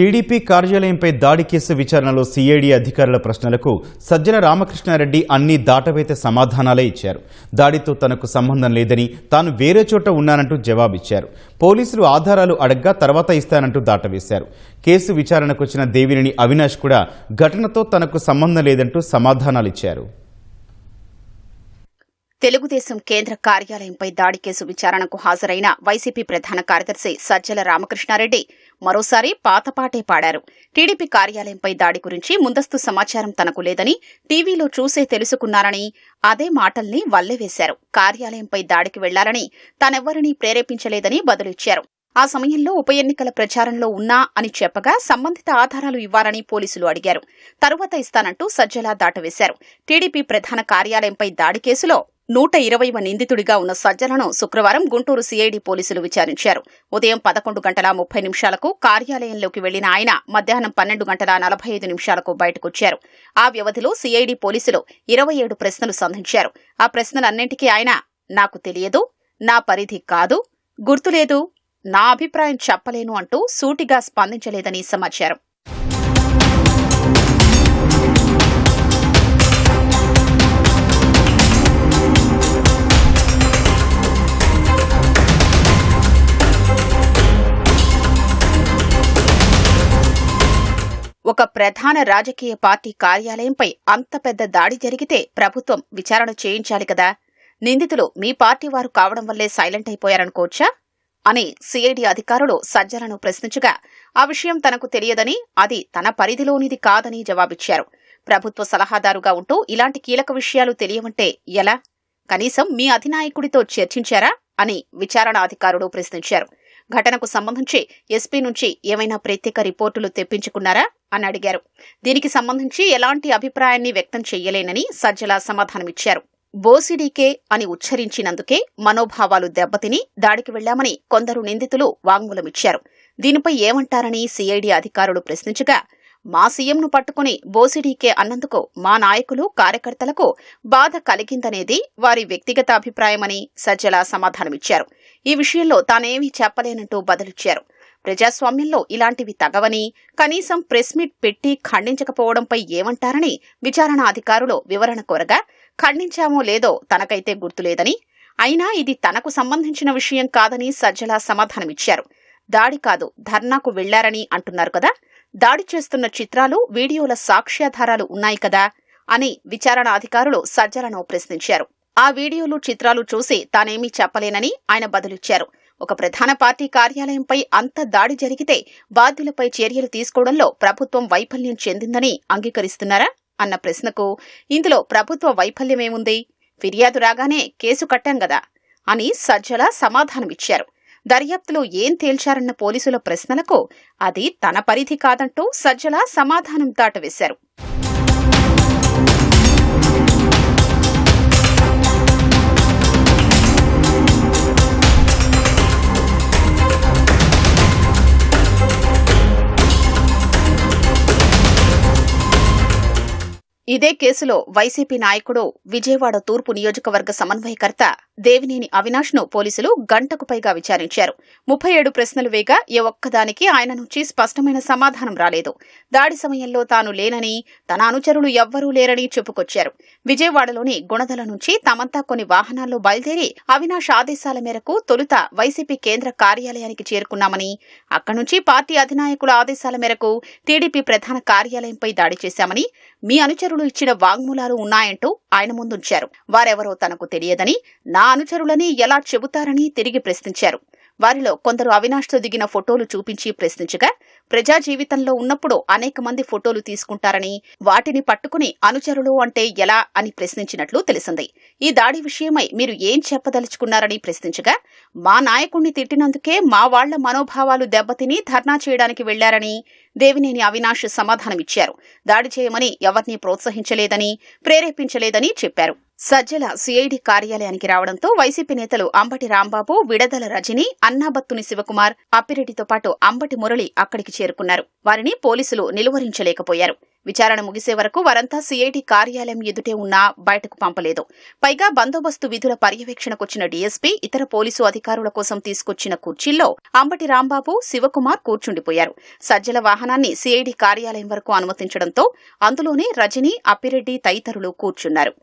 TDP కార్యాలయంపై దాడి case విచారణలో CID అధికారుల ప్రశ్నలకు సజ్జల రామకృష్ణారెడ్డి అన్ని దాటవేత సమాధానాలే ఇచ్చారు. దాడితో తనకు సంబంధం లేదని తాను వేరే చోట ఉన్నానంటూ జవాబిచ్చారు. పోలీసులు ఆధారాలు అడగ్గా తర్వాత ఇస్తానంటూ దాటవేశారు. కేసు విచారణకు వచ్చిన దేవినేని అవినాష్ కూడా ఘటనతో తనకు సంబంధం లేదంటూ సమాధానాలిచ్చారు. తెలుగుదేశం కేంద్ర కార్యాలయంపై దాడి కేసు విచారణకు హాజరైన వైసీపీ ప్రధాన కార్యదర్శి సజ్జల రామకృష్ణారెడ్డి మరోసారి పాతపాటే పాడారు. టీడీపీ కార్యాలయంపై దాడి గురించి ముందస్తు సమాచారం తనకు లేదని టీవీలో చూసే తెలుసుకున్నారని అదే మాటల్ని వల్లెవేశారు కార్యాలయంపై దాడికి వెళ్ళాలని తానెవ్వరినీ ప్రేరేపించలేదని బదులిచ్చారు. ఆ సమయంలో ఉప ఎన్నికల ప్రచారంలో ఉన్నా అని చెప్పగా సంబంధిత ఆధారాలు ఇవ్వాలని పోలీసులు అడిగారు. తరువాత ఇస్తానంటూ సజ్జల దాటవేశారు. టీడీపీ ప్రధాన కార్యాలయంపై దాడి కేసులో నూట ఇరవైవ నిందితుడిగా ఉన్న సజ్జలను శుక్రవారం గుంటూరు సిఐడి పోలీసులు విచారించారు. ఉదయం పదకొండు గంటల ముప్పై నిమిషాలకు కార్యాలయంలోకి వెళ్ళిన ఆయన మధ్యాహ్నం పన్నెండు గంటల నలభై ఐదు నిమిషాలకు బయటకొచ్చారు. ఆ వ్యవధిలో సిఐడి పోలీసులు ఇరవై ఏడు ప్రశ్నలు సంధించారు. ఆ ప్రశ్నలన్నింటికీ ఆయన నాకు తెలియదు నా పరిధి కాదు గుర్తులేదు నా అభిప్రాయం చెప్పలేను అంటూ సూటిగా స్పందించలేదని సమాచారం. ఒక ప్రధాన రాజకీయ పార్టీ కార్యాలయంపై అంత పెద్ద దాడి జరిగితే ప్రభుత్వం విచారణ చేయించాలి కదా. నిందితులు మీ పార్టీ వారు కావడం వల్లే సైలెంట్ అయిపోయారనుకోవచ్చా? అని సిఐడి అధికారులు సజ్జలను ప్రశ్నించగా ఆ విషయం తనకు తెలియదని అది తన పరిధిలోనిది కాదని జవాబిచ్చారు. ప్రభుత్వ సలహాదారుగా ఉంటూ ఇలాంటి కీలక విషయాలు తెలియవంటే ఎలా? కనీసం మీ అధినాయకుడితో చర్చించారా? అని విచారణ అధికారులు ప్రశ్నించారు. ఘటనకు సంబంధించి ఎస్పీ నుంచి ఏమైనా ప్రత్యేక రిపోర్టులు తెప్పించుకున్నారా అని అడిగారు. దీనికి సంబంధించి ఎలాంటి అభిప్రాయాన్ని వ్యక్తం చేయలేనని సజ్జల సమాధానమిచ్చారు. బోసిడీకే అని ఉచ్చరించినందుకే మనోభావాలు దెబ్బతిని దాడికి వెళ్ళామని కొందరు నిందితులు వాంగ్మూలమిచ్చారు. దీనిపై ఏమంటారని సిఐడి అధికారులు ప్రశ్నించగా మా సీఎంను పట్టుకుని బోసిడీకే అన్నందుకు మా నాయకులు కార్యకర్తలకు బాధ కలిగిందనేది వారి వ్యక్తిగత అభిప్రాయమని సజ్జల సమాధానమిచ్చారు. ఈ విషయంలో తానేమీ చెప్పలేనంటూ బదులిచ్చారు. ప్రజాస్వామ్యంలో ఇలాంటివి తగవని కనీసం ప్రెస్ మీట్ పెట్టి ఖండించకపోవడంపై ఏమంటారని విచారణ అధికారులు వివరణ కోరగా ఖండించామో లేదో తనకైతే గుర్తులేదని అయినా ఇది తనకు సంబంధించిన విషయం కాదని సజ్జల సమాధానమిచ్చారు. దాడి కాదు ధర్నాకు వెళ్ళారని అంటున్నారు కదా దాడి చేస్తున్న చిత్రాలు వీడియోల సాక్ష్యాధారాలు ఉన్నాయి కదా అని విచారణ అధికారులు సజ్జలను ప్రశ్నించారు. ఆ వీడియోలు చిత్రాలు చూసి తానేమీ చెప్పలేనని ఆయన బదులిచ్చారు. ఒక ప్రధాన పార్టీ కార్యాలయంపై అంత దాడి జరిగితే బాధ్యులపై చర్యలు తీసుకోవడంలో ప్రభుత్వం వైఫల్యం చెందిందని అంగీకరిస్తున్నారా? అన్న ప్రశ్నకు ఇందులో ప్రభుత్వ వైఫల్యమేముంది? ఫిర్యాదు రాగానే కేసు కట్టాం గదా అని సజ్జల సమాధానమిచ్చారు. దర్యాప్తులో ఏం తేల్చారన్న పోలీసుల ప్రశ్నలకు అది తన పరిధి కాదంటూ సజ్జల సమాధానం దాటవేశారు. ఇదే కేసులో వైసీపీ నాయకుడు విజయవాడ తూర్పు నియోజకవర్గ సమన్వయకర్త దేవినేని అవినాష్ను పోలీసులు గంటకు పైగా విచారించారు. ముప్పై ఏడు ప్రశ్నలు వేగా ఏ ఒక్కదానికి ఆయన నుంచి స్పష్టమైన సమాధానం రాలేదు. దాడి సమయంలో తాను లేనని తన అనుచరులు ఎవ్వరూ లేరని చెప్పుకొచ్చారు. విజయవాడలోని గుణదల నుంచి తమంతా కొన్ని వాహనాల్లో బయలుదేరి అవినాష్ ఆదేశాల మేరకు తొలుత వైసీపీ కేంద్ర కార్యాలయానికి చేరుకున్నామని అక్కడి నుంచి పార్టీ అధినాయకుల ఆదేశాల మేరకు టీడీపీ ప్రధాన కార్యాలయంపై దాడి చేశామని మీ అనుచరులు ఇచ్చిన వాంగ్మూలాలు ఉన్నాయంటూ ఆయన ముందుంచారు. వారెవరో తనకు తెలియదని నా అనుచరులని ఎలా చెబుతారని తిరిగి ప్రశ్నించారు. వారిలో కొందరు అవినాష్తో దిగిన ఫోటోలు చూపించి ప్రశ్నించగా ప్రజా జీవితంలో ఉన్నప్పుడు అనేక మంది ఫోటోలు తీసుకుంటారని వాటిని పట్టుకుని అనుచరులు అంటే ఎలా అని ప్రశ్నించినట్లు తెలిసింది. ఈ దాడి విషయమై మీరు ఏం చెప్పదలుచుకున్నారని ప్రశ్నించగా మా నాయకుణ్ణి తిట్టినందుకే మా వాళ్ళ మనోభావాలు దెబ్బతిని ధర్నా చేయడానికి వెళ్ళారని దేవినేని అవినాష్ సమాధానమిచ్చారు. దాడి చేయమని ఎవరిని ప్రోత్సహించలేదని ప్రేరేపించలేదని చెప్పారు. సజ్జల సిఐడి కార్యాలయానికి రావడంతో వైసీపీ నేతలు అంబటి రాంబాబు విడదల రజని అన్నాబత్తుని శివకుమార్ అప్పిరెడ్డితో పాటు అంబటి మురళి అక్కడికి చేరుకున్నారు. వారిని పోలీసులు నిలువరించలేకపోయారు. విచారణ ముగిసే వరకు వారంతా సిఐడి కార్యాలయం ఎదుటే ఉన్నా బయటకు పంపలేదు. పైగా బందోబస్తు విధుల పర్యవేక్షణకొచ్చిన డీఎస్పీ ఇతర పోలీసు అధికారుల కోసం తీసుకొచ్చిన కుర్చీల్లో అంబటి రాంబాబు శివకుమార్ కూర్చుండిపోయారు. సజ్జల వాహనాన్ని సిఐడి కార్యాలయం వరకు అనుమతించడంతో అందులోనే రజని అప్పిరెడ్డి తదితరులు కూర్చున్నారు.